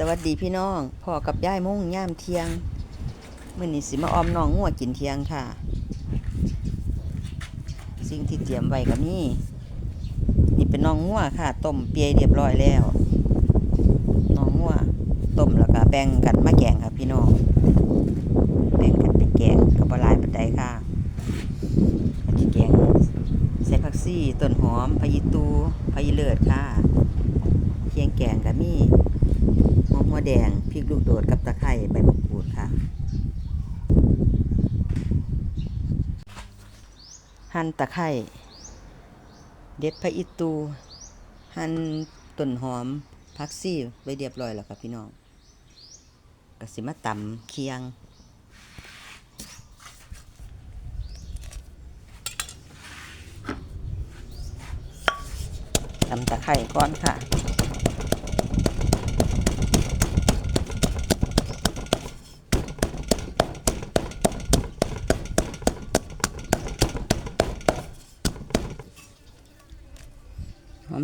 สวัสดีพี่น้องพ่อกับย่ายมุ่งย่ามเทียงมื่อนี้สิมาออมน้องงัวกินเทียงค่ะ สิ่งที่เตรียมไว้ก็มีนี่เป็นน้องงัวค่ะต้มเปียเรียบร้อยแล้วน้องงัวต้มแล้วก็แบ่งกันมาแกงค่ะพี่น้องแบ่งกันไปแกงกับบหลายปัจจัยค่ะที่แกงใส่ผักซี่ต้นหอมพะยิตูพะยิเลิศค่ะเคียงแกงก็มี หอมหัวแดงพริกลูกโดดกับตะไคร้ใบมะกรูดค่ะ หั่นตะไคร้เด็ดพระอิตู หั่นต้นหอมพักซี่ไว้เรียบร้อยแล้วครับพี่น้องก็สิมาตำเคียงตำตะไคร้ก่อนค่ะ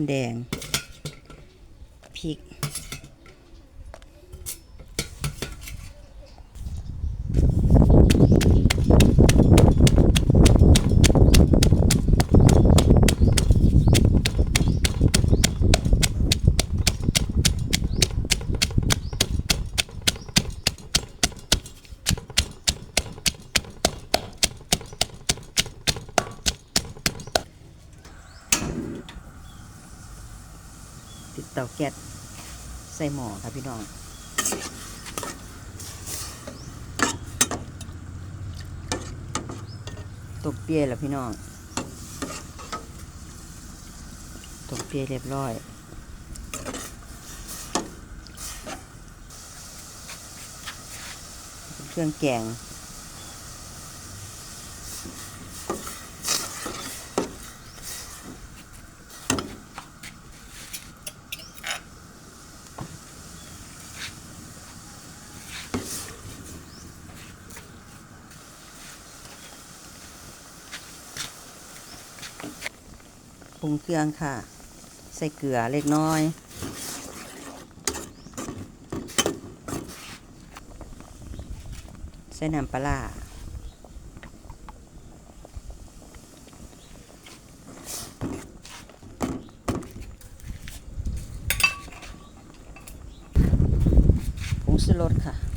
แดงพริก เตาแก๊สใส่หม้อค่ะพี่น้องตกเปียแล้วพี่น้องตกเปียเรียบร้อยเครื่องแกง งเครื่องค่ะ ใส่เกลือเล็กน้อย ใส่น้ำปลาร้าผงชูรสค่ะ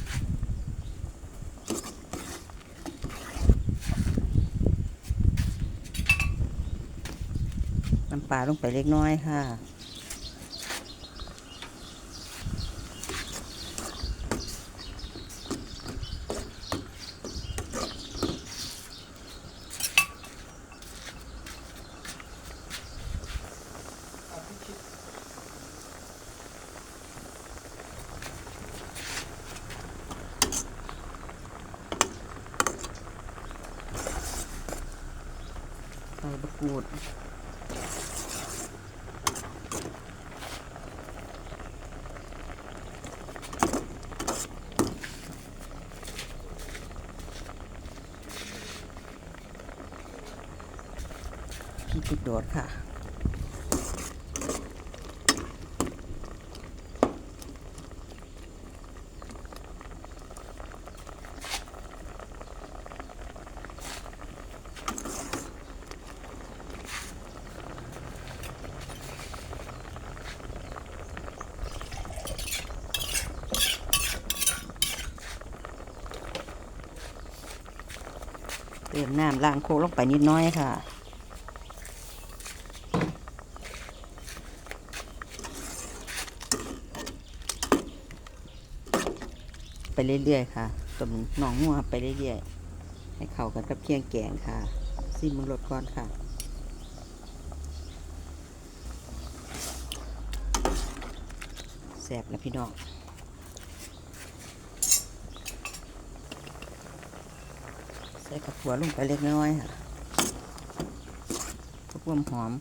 ำปลาลงไปเล็กน้อยค่ะใส่บะกรูด พริกลูกโดดค่ะ เติมน้ำล้างโคลงไปนิดน้อยค่ะ ไปเรื่อยๆค่ะต้มหนองงัวไปเรื่อยๆ ให้เข้ากันกับเคียงแกงค่ะซิมมึงรสก่อนค่ะแสบแล้วพี่น้องใส่กระปัวลงไปเล็กน้อยค่ะเพื่อความหอม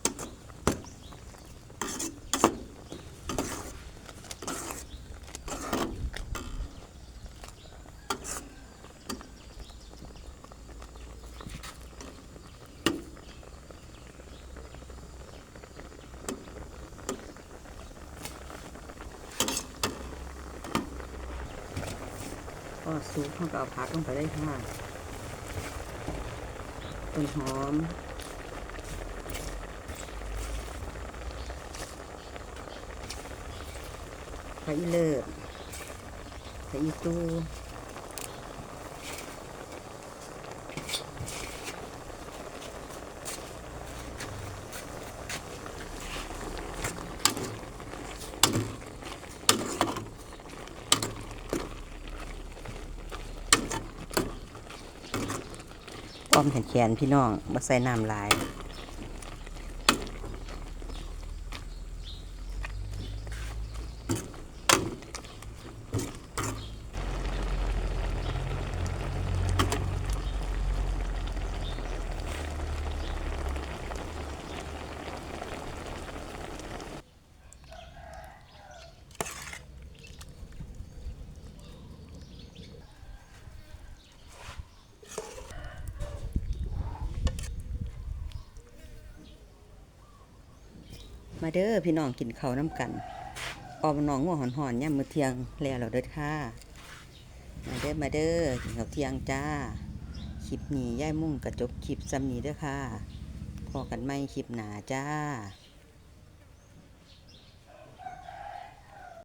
สุกเขาก็เอาผักลงไปได้ค่ะต้นหอมผักอีเลิศผักอีตู มแขนๆพี่น้องมาใส่น้ำหลาย มาเด้อพี่น้องกินข้าวน้ำกันออมน้องงัวหอนหอนๆย่ำมือเที่ยงแล้วเราเด้อค่ะมาเด้อมาเด้อกินข้าวเที่ยงจ้าคลิปนี้ย่ายมุ่งกระจกคลิปซ้ำนี้เด้อค่ะพอกันไม่คลิปหนาจ้า